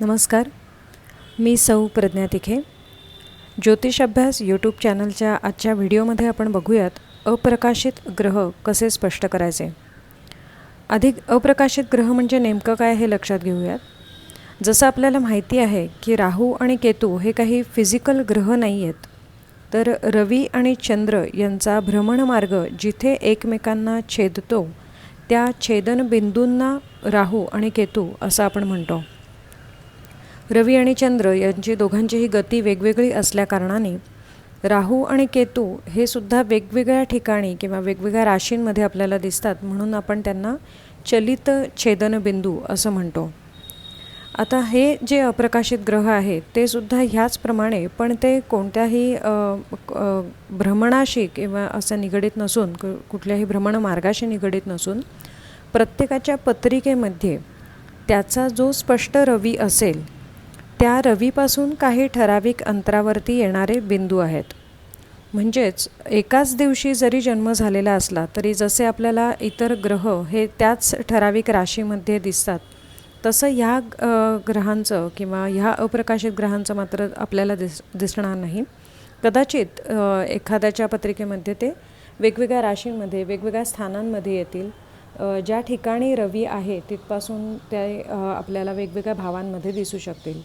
नमस्कार. मी सौ प्रज्ञा तिखे ज्योतिष अभ्यास यूट्यूब चॅनलच्या आजच्या व्हिडिओमध्ये आपण बघूयात अप्रकाशित ग्रह कसे स्पष्ट करायचे. अधिक अप्रकाशित ग्रह म्हणजे नेमकं काय हे लक्षात घेऊयात. जसं आपल्याला माहिती आहे की राहू आणि केतू हे काही फिजिकल ग्रह नाही आहेत तर रवी आणि चंद्र यांचा भ्रमणमार्ग जिथे एकमेकांना छेदतो त्या छेदनबिंदूंना राहू आणि केतू असं आपण म्हणतो. रवी आणि चंद्र यांची दोघांचीही गती वेगवेगळी असल्याकारणाने राहू आणि केतू हे सुद्धा वेगवेगळ्या ठिकाणी किंवा वेगवेगळ्या राशींमध्ये आपल्याला दिसतात म्हणून आपण त्यांना चलित छेदनबिंदू असं म्हणतो. आता हे जे अप्रकाशित ग्रह आहेत ते सुद्धा ह्याचप्रमाणे पण ते कोणत्याही भ्रमणाशी किंवा असं निगडीत नसून कुठल्याही भ्रमण मार्गाशी निगडीत नसून प्रत्येकाच्या पत्रिकेमध्ये त्याचा जो स्पष्ट रवी असेल त्या रवीपासून काही ठराविक अंतरावरती येणारे बिंदू आहेत. म्हणजेच एकाच दिवशी जरी जन्म झालेला असला तरी जसे आपल्याला इतर ग्रह हे त्याच ठराविक राशीमध्ये दिसतात तसं ह्या ग्रहांचं किंवा ह्या अप्रकाशित ग्रहांचं मात्र आपल्याला दिस दिसणार नाही. कदाचित एखाद्याच्या पत्रिकेमध्ये ते वेगवेगळ्या राशींमध्ये वेगवेगळ्या स्थानांमध्ये येतील. ज्या ठिकाणी रवी आहे तिथपासून ते आपल्याला वेगवेगळ्या भावांमध्ये दिसू शकतील.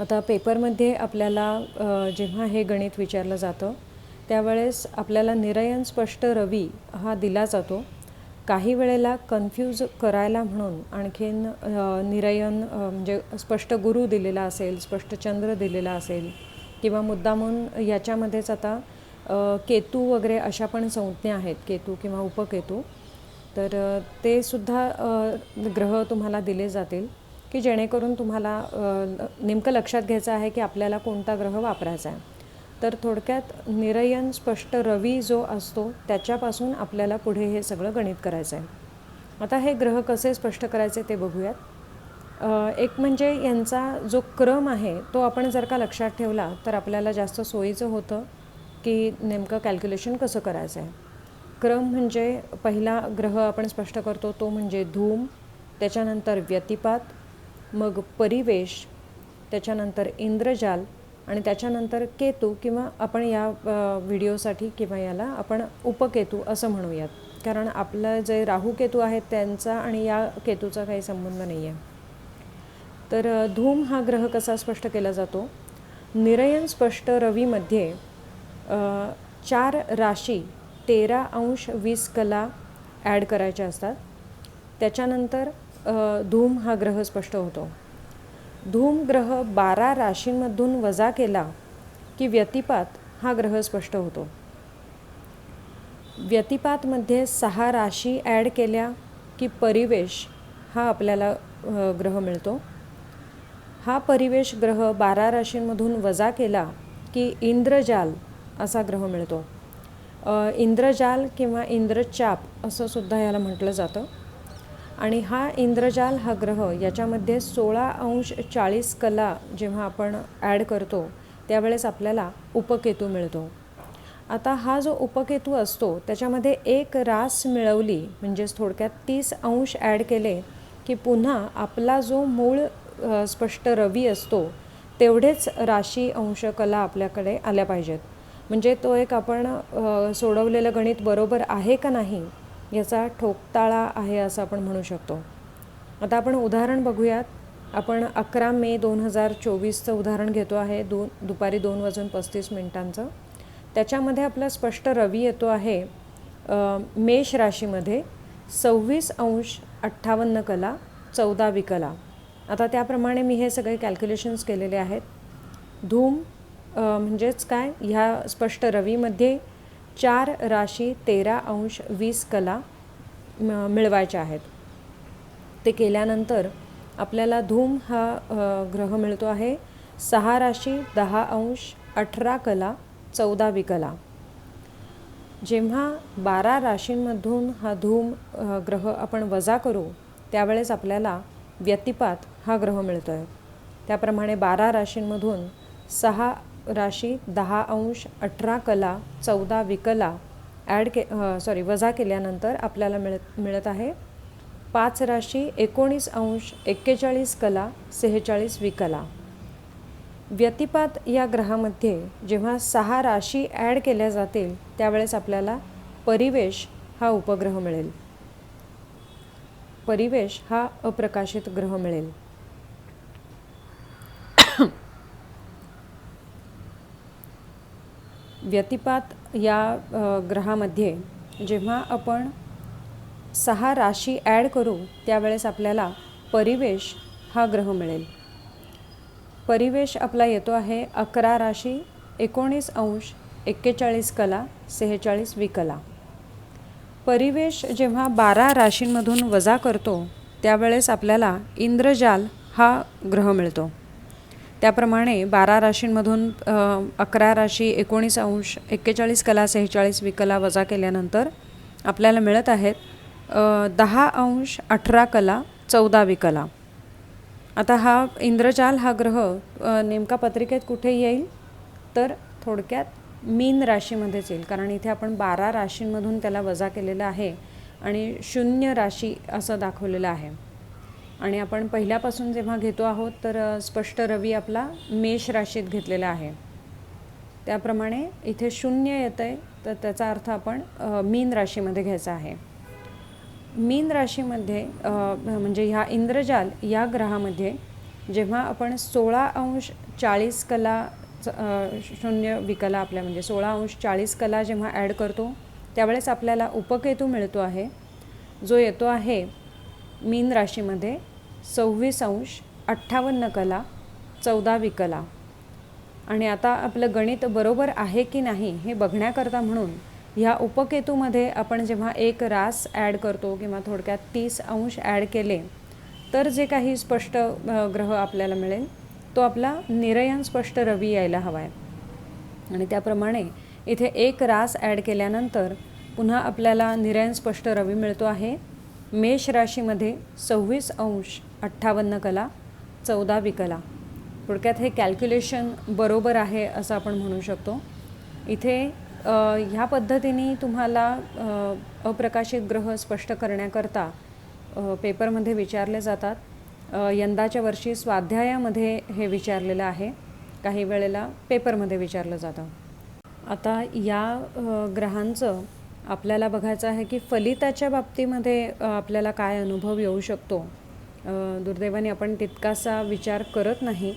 आता पेपरमध्ये आपल्याला जेव्हा हे गणित विचारलं जातं त्यावेळेस आपल्याला निरयन स्पष्ट रवी हा दिला जातो. काही वेळेला कन्फ्यूज करायला म्हणून आणखीन निरयन म्हणजे स्पष्ट गुरु दिलेला असेल स्पष्ट चंद्र दिलेला असेल किंवा मुद्दामून याच्यामध्येच आता केतू वगैरे अशा पण संज्ञा आहेत केतू किंवा उपकेतू. तर ते सुद्धा ग्रह तुम्हाला दिले जातील. की जेणेकरून तुम्हाला नेमकं लक्षात घ्यायचं आहे की आपल्याला कोणता ग्रह वापरायचा आहे. तर थोडक्यात निरयन स्पष्ट रवी जो असतो त्याच्यापासून आपल्याला पुढे हे सगळं गणित करायचं आहे आता हे ग्रह कसे स्पष्ट करायचे ते बघूयात. एक म्हणजे यांचा जो क्रम आहे तो आपण जर का लक्षात ठेवला तर आपल्याला जास्त सोयीचं होतं की नेमकं कॅल्क्युलेशन कसं करायचं आहे. क्रम म्हणजे पहिला ग्रह आपण स्पष्ट करतो तो म्हणजे धूम त्याच्यानंतर व्यतिपात मग परिवेश त्याच्यानंतर इंद्रजाल आणि त्याच्यानंतर केतू किंवा आपण या व्हिडिओसाठी किंवा याला आपण उपकेतू असं म्हणूयात. कारण आपलं जे राहू केतू आहेत त्यांचा आणि या केतूचा काही संबंध नाही आहे तर धूम हा ग्रह कसा स्पष्ट केला जातो? निरयन स्पष्ट रवीमध्ये चार राशी तेरा अंश वीस कला ॲड करायच्या असतात. त्याच्यानंतर धूम हा ग्रह स्पष्ट होतो. धूम ग्रह बारा राशींमधून वजा केला की व्यतिपात हा ग्रह स्पष्ट होतो. व्यतिपातमध्ये सहा राशी ॲड केल्या की परिवेश हा आपल्याला ग्रह मिळतो. हा परिवेश ग्रह बारा राशींमधून वजा केला की इंद्रजाल असा ग्रह मिळतो. इंद्रजाल किंवा इंद्रचाप असं सुद्धा याला म्हटलं जातं. आणि हा इंद्रजाल हा ग्रह याच्यामध्ये सोळा अंश चाळीस कला जेव्हा आपण ॲड करतो त्यावेळेस आपल्याला उपकेतू मिळतो. आता हा जो उपकेतू असतो त्याच्यामध्ये एक रास मिळवली म्हणजेच थोडक्यात तीस अंश ॲड केले की पुन्हा आपला जो मूळ स्पष्ट रवी असतो तेवढेच राशी अंश कला आपल्याकडे आल्या पाहिजेत. म्हणजे तो एक आपण सोडवलेलं गणित बरोबर आहे का नाही याचा ठोकताळा आहे असं आपण म्हणू शकतो. आता आपण उदाहरण बघूयात. आपण अकरा मे दोन हजार चोवीसचं उदाहरण घेतो आहे. दोन दुपारी दोन वाजून पस्तीस मिनटांचं. त्याच्यामध्ये आपला स्पष्ट रवी येतो आहे. मेष राशीमध्ये सव्वीस अंश अठ्ठावन्न कला चौदा कला आता त्याप्रमाणे मी हे सगळे कॅल्क्युलेशन्स केलेले आहेत. धूम म्हणजेच काय? ह्या स्पष्ट रवीमध्ये चार राशी तेरा अंश वीस कला मिळवायच्या आहेत. ते केल्यानंतर आपल्याला धूम हा ग्रह मिळतो आहे. सहा राशी दहा अंश अठरा कला चौदावी कला. जेव्हा बारा राशींमधून हा धूम ग्रह आपण वजा करू त्यावेळेस आपल्याला व्यतिपात हा ग्रह मिळतो आहे त्याप्रमाणे बारा राशींमधून सहा राशी दहा अंश अठरा कला चौदा विकला. ॲड के सॉरी वजा केल्यानंतर आपल्याला मिळत मिळत आहे पाच राशी एकोणीस अंश एक्केचाळीस कला सेहेचाळीस विकला. व्यतिपात या ग्रहामध्ये जेव्हा सहा राशी ॲड केल्या जातील त्यावेळेस आपल्याला परिवेश हा उपग्रह मिळेल. परिवेश हा अप्रकाशित ग्रह मिळेल. व्यतिपात या ग्रहामध्ये जेव्हा आपण सहा राशी ॲड करू त्यावेळेस आपल्याला परिवेश हा ग्रह मिळेल. परिवेश आपला येतो आहे अकरा राशी एकोणीस अंश एक्केचाळीस कला सेहेचाळीस विकला. परिवेश जेव्हा बारा राशींमधून वजा करतो त्यावेळेस आपल्याला इंद्रजाल हा ग्रह मिळतो. त्याप्रमाणे बारा राशींमधून अकरा राशी एकोणीस अंश एक्केचाळीस कला सेहेचाळीस विकला वजा केल्यानंतर आपल्याला मिळत आहेत दहा अंश अठरा कला चौदा विकला. आता हा इंद्रजाल हा ग्रह नेमका पत्रिकेत कुठे येईल? तर थोडक्यात मीन राशीमध्येच येईल कारण इथे आपण बारा राशींमधून त्याला वजा केलेलं आहे आणि शून्य राशी असं दाखवलेलं आहे. आणि आपण पहिल्यापासून जेव्हा घेतो आहोत तर स्पष्ट रवी आपला मेष राशीत घेतलेला आहे. त्याप्रमाणे इथे शून्य येतं आहे तर त्याचा अर्थ आपण मीन राशीमध्ये घ्यायचा आहे. मीन राशीमध्ये म्हणजे ह्या इंद्रजाल या ग्रहामध्ये जेव्हा आपण सोळा अंश चाळीस कला शून्य विकला आपल्या म्हणजे सोळा अंश चाळीस कला जेव्हा ॲड करतो त्यावेळेस आपल्याला उपकेतू मिळतो आहे. जो येतो आहे मीन राशीमध्ये सव्वीस अंश अठ्ठावन्न कला चौदा विकला. आणि आता आपलं गणित बरोबर आहे की नाही हे बघण्याकरता म्हणून ह्या उपकेतूमध्ये आपण जेव्हा एक रास ॲड करतो किंवा थोडक्यात तीस अंश ॲड केले तर जे काही स्पष्ट ग्रह आपल्याला मिळेल तो आपला निरयन स्पष्ट रवी यायला हवा आहे आणि त्याप्रमाणे इथे एक रास ॲड केल्यानंतर पुन्हा आपल्याला निरयन स्पष्ट रवी मिळतो आहे. मेष राशीमध्ये सव्वीस अंश अठ्ठावन्न कला चौदा विकला. थोडक्यात हे कॅल्क्युलेशन बरोबर आहे असं आपण म्हणू शकतो. इथे ह्या पद्धतीने तुम्हाला अप्रकाशित ग्रह स्पष्ट करण्याकरता पेपरमध्ये विचारले जातात. यंदाच्या वर्षी स्वाध्यायामध्ये हे विचारलेलं आहे. काही वेळेला पेपरमध्ये विचारलं जातं. आता या ग्रहांचं आपल्याला बघायचं आहे की फलिताच्या बाबतीमध्ये आपल्याला काय अनुभव येऊ शकतो? दुर्दैवाने आपण तितकासा विचार करत नाही.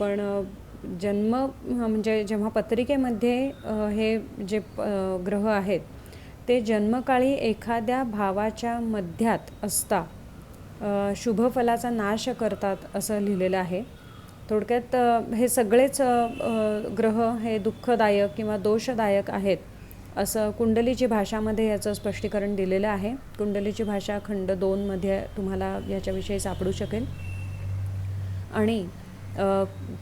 पण जन्म म्हणजे जेव्हा पत्रिकेमध्ये हे जे ग्रह आहेत ते जन्मकाळी एखाद्या भावाच्या मध्यात असता शुभफलाचा नाश करतात असं लिहिलेलं आहे. थोडक्यात हे सगळेच ग्रह हे दुःखदायक किंवा दोषदायक आहेत. असं कुंडलीची भाषामध्ये याचं स्पष्टीकरण दिलेलं आहे. कुंडलीची भाषा खंड दोनमध्ये तुम्हाला याच्याविषयी सापडू शकेल. आणि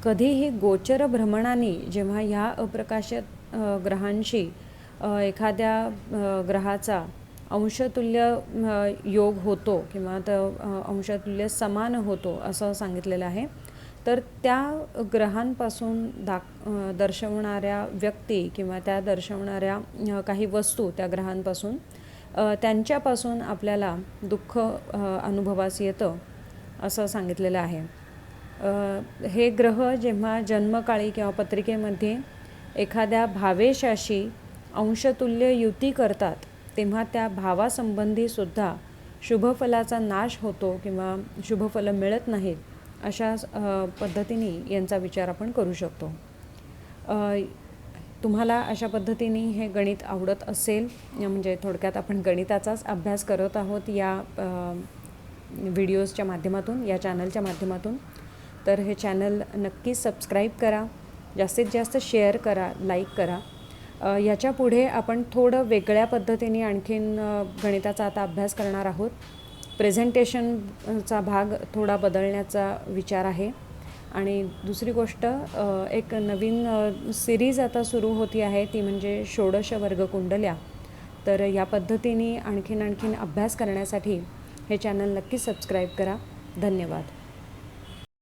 कधीही गोचर भ्रमणाने जेव्हा ह्या अप्रकाशित ग्रहांशी एखाद्या ग्रहाचा अंशतुल्य योग होतो किंवा तर अंशतुल्य समान होतो असं सांगितलेलं आहे. तर त्या ग्रहांपासून दाख दर्शवणाऱ्या व्यक्ती किंवा त्या दर्शवणाऱ्या काही वस्तू त्या ग्रहांपासून त्यांच्यापासून आपल्याला दुःख अनुभवास येतं असं सांगितलेलं आहे. हे ग्रह जेव्हा जन्मकाळी किंवा पत्रिकेमध्ये एखाद्या भावेशाशी अंशतुल्य युती करतात तेव्हा त्या भावासंबंधी सुद्धा शुभफलाचा नाश होतो किंवा शुभफलं मिळत नाहीत. अशा पद्धतीने यांचा विचार आपण करू शकतो. तुम्हाला अशा पद्धतीने हे गणित आवडत असेल म्हणजे थोडक्यात आपण गणिताचाच अभ्यास करत आहोत या व्हिडिओजच्या माध्यमातून या चॅनलच्या माध्यमातून तर हे चॅनल नक्की सबस्क्राईब करा जास्तीत जास्त शेअर करा लाईक करा. याच्यापुढे आपण थोडं वेगळ्या पद्धतीने आणखीन गणिताचा आता अभ्यास करणार आहोत. प्रेझेंटेशनचा भाग थोडा बदलण्याचा विचार आहे. आणि दुसरी गोष्ट एक नवीन सिरीज आता सुरू होती आहे ती म्हणजे षोडश वर्ग कुंडल्या. तर या पद्धतीने आणखीन आणखीन अभ्यास करण्यासाठी हे चॅनल नक्की सबस्क्राईब करा. धन्यवाद.